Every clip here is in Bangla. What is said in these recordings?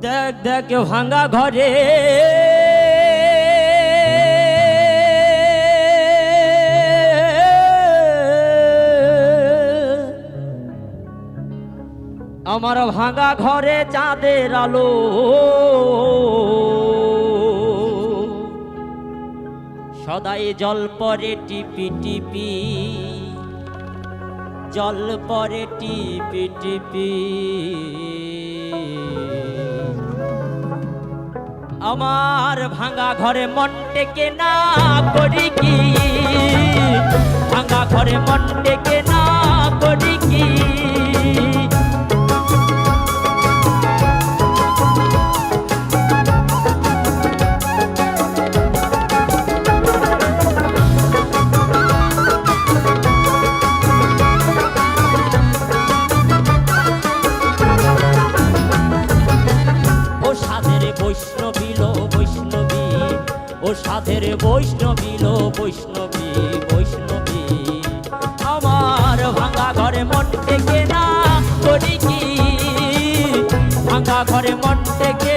দেখ দেখ, ভাঙা ঘরে। আমার ভাঙা ঘরে চাঁদের আলো। সদাই জল পরে টিপি টিপি। জল পরে টিপি টিপি। আমার ভাঙা ঘরে মন টেকে না করি কি? ভাঙা ঘরে মন টেকে না করি কি? ও সাধের বৈষ্ণবী, লো বৈষ্ণবী বৈষ্ণবী। আমার ভাঙা ঘরে মন থেকে না, করি কি? ভাঙা ঘরে মন টেকে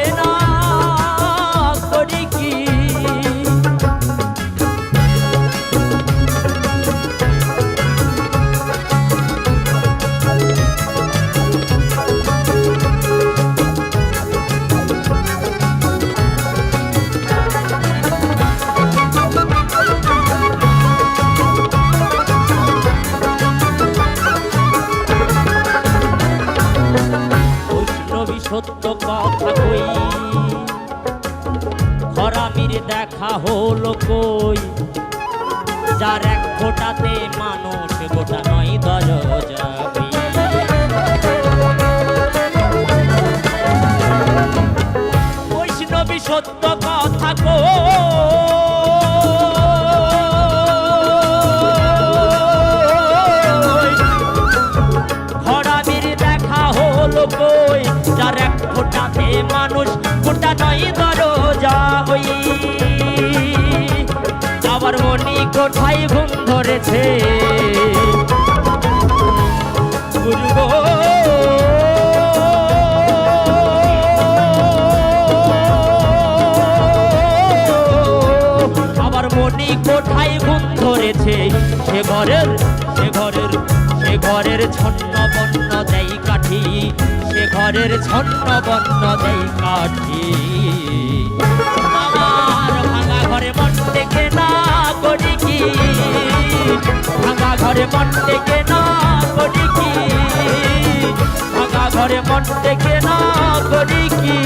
সত্য কথা কই? খরামির দেখা হলো কই? যার এক ফোটাতে মানুষ, গোটা নয় দরজ সত্য নয় দরজা ওই। আবার মনি কোঠায় ঘুম ধরেছে? আবার মনি কোঠায় ঘুম ধরেছে? সে ঘরের সে ঘরের ঘরের ছন্ন বন্য দেই কাঠি, সে ঘরের ছন্ন বন্য দেই কাঠি। আমার ভাঙা ঘরে মন থেকে না করি কি? ভাঙা ঘরে মন থেকে না করি কি? ভাঙা ঘরে মন থেকে না করি কি?